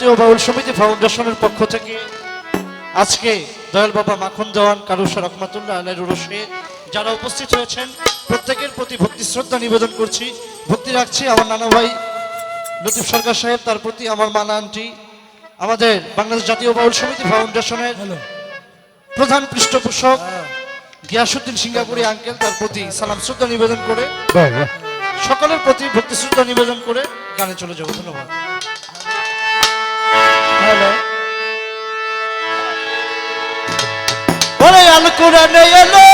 জাতীয় বাউল সমিতি ফাউন্ডেশনের পক্ষ থেকে আজকে দয়াল বাবা মাখন দেওয়ান কারুসা রহমাতুল্লাহ আলের উরসে যারা উপস্থিত হয়েছেন প্রত্যেকের প্রতি ভক্তি শ্রদ্ধা নিবেদন করছি। ভক্তি রাখছি আমার নানা ভাই লতিফ সরকার সাহেব তার প্রতি আমার মানা আন্টি আমাদের বাংলাদেশ জাতীয় বাউল সমিতি ফাউন্ডেশনের প্রধান পৃষ্ঠপোষক গিয়াসুদ্দিন সিঙ্গাপুরি আঙ্কেল তার প্রতি সালাম শ্রদ্ধা নিবেদন করে সকলের প্রতি ভক্তি শ্রদ্ধা নিবেদন করে গানে চলে যাব। ধন্যবাদ। ওরে আল কোরআনে এলো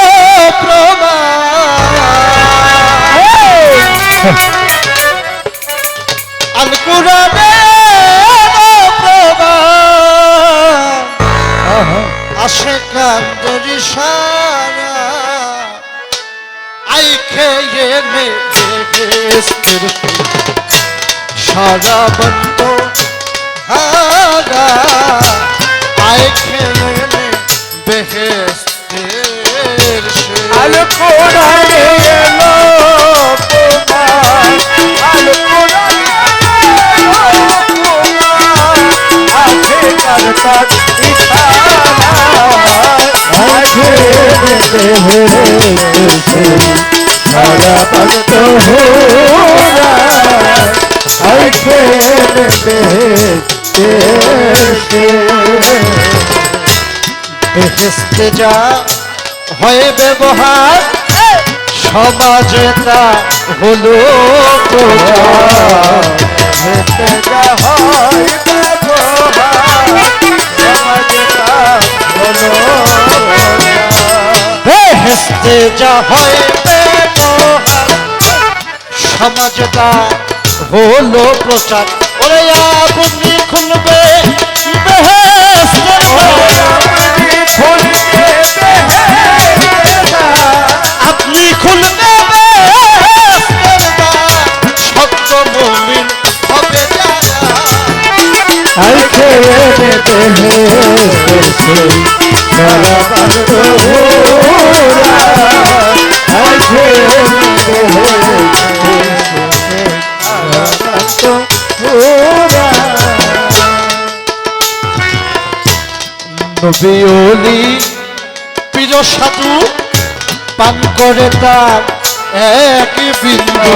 আল কোরআনে আসে কান্দরি সারা আই খেয়ে নে সারা বন্ধ। হারা খেয়ে নে বেহেস্তের আল কোরআনে এলো প্রমাণ আল কোরআনে এলো প্রমাণ আছে আছে সারা ভক্ত হোরা আছে বেহেস্তে যা হয়ে ব্যবহার, সমাজে তা হলো। বেহেস্তে যা হয় ব্যবহার তা হলো প্রচার ওরে আপনি খুলবে বেহেস্তের নবীলি পীর সাধু পান করে তার এক বিন্দু।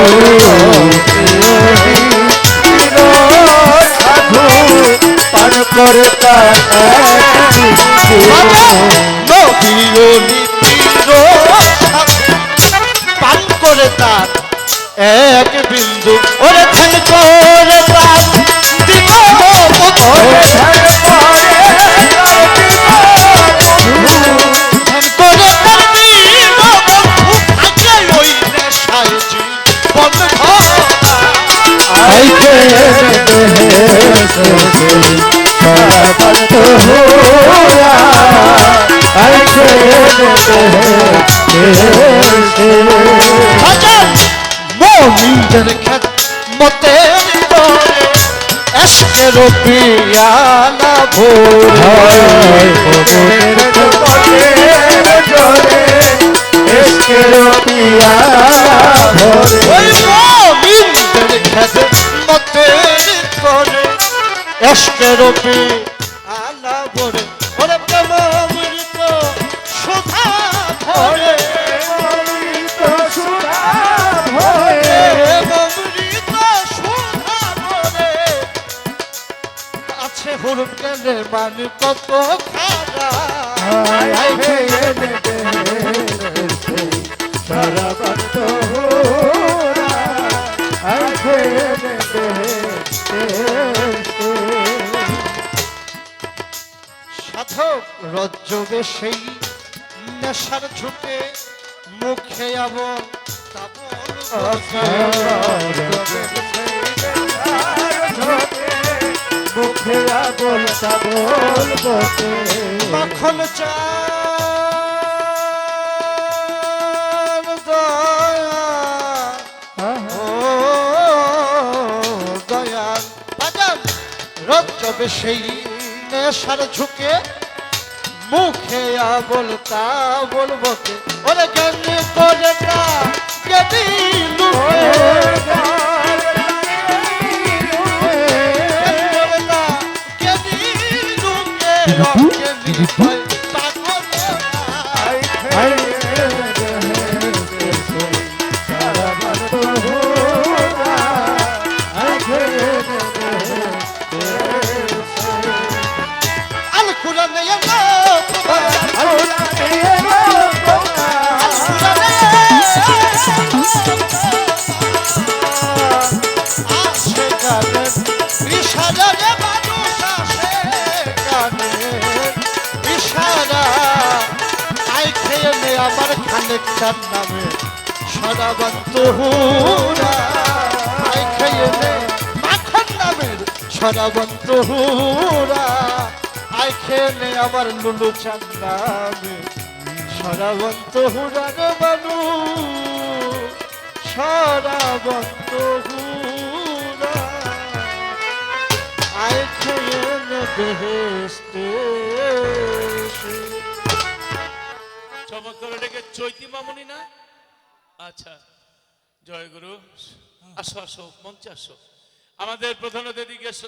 সাধু পান করে তার এক বিন্দু ওরে ধ্যান করে তার দিব ধ্যান করে থাকে ওই নেশায় জীবন ভরা। হাজার মমিনের খেত মতের তরে এসকের পিয়ালা ভোর ওই মমিনের খেত মতের তরে এসকের পিয়ালা ভোরে ওরে প্রেম অমৃত সুধা ভরে অমৃত সুধা ভরে আছে হুরুম কেনে মানে কত খারা রজ্জবে সেই নেশার ঝুঁকে মুখে মাখন চার দয়া দয়াল রজ্জবে সেই নেশার ঝুঁকে মুখে বলতা বলব কে জ্ঞান করে না কে খালেকটার নামে সদাবন্ত হুরা আই খেয়ে নে মাখন নামের সদাবন্ত হুরা আই নে আমার লুলু চান নামে সদাবন্ত হুরা রে বানু সদাবন্ত হুরা আই চৈতি মামনি না? আচ্ছা জয় গুরু। আসো আসো মঞ্চে আসো। আমাদের প্রধান অতিথি গেস্ট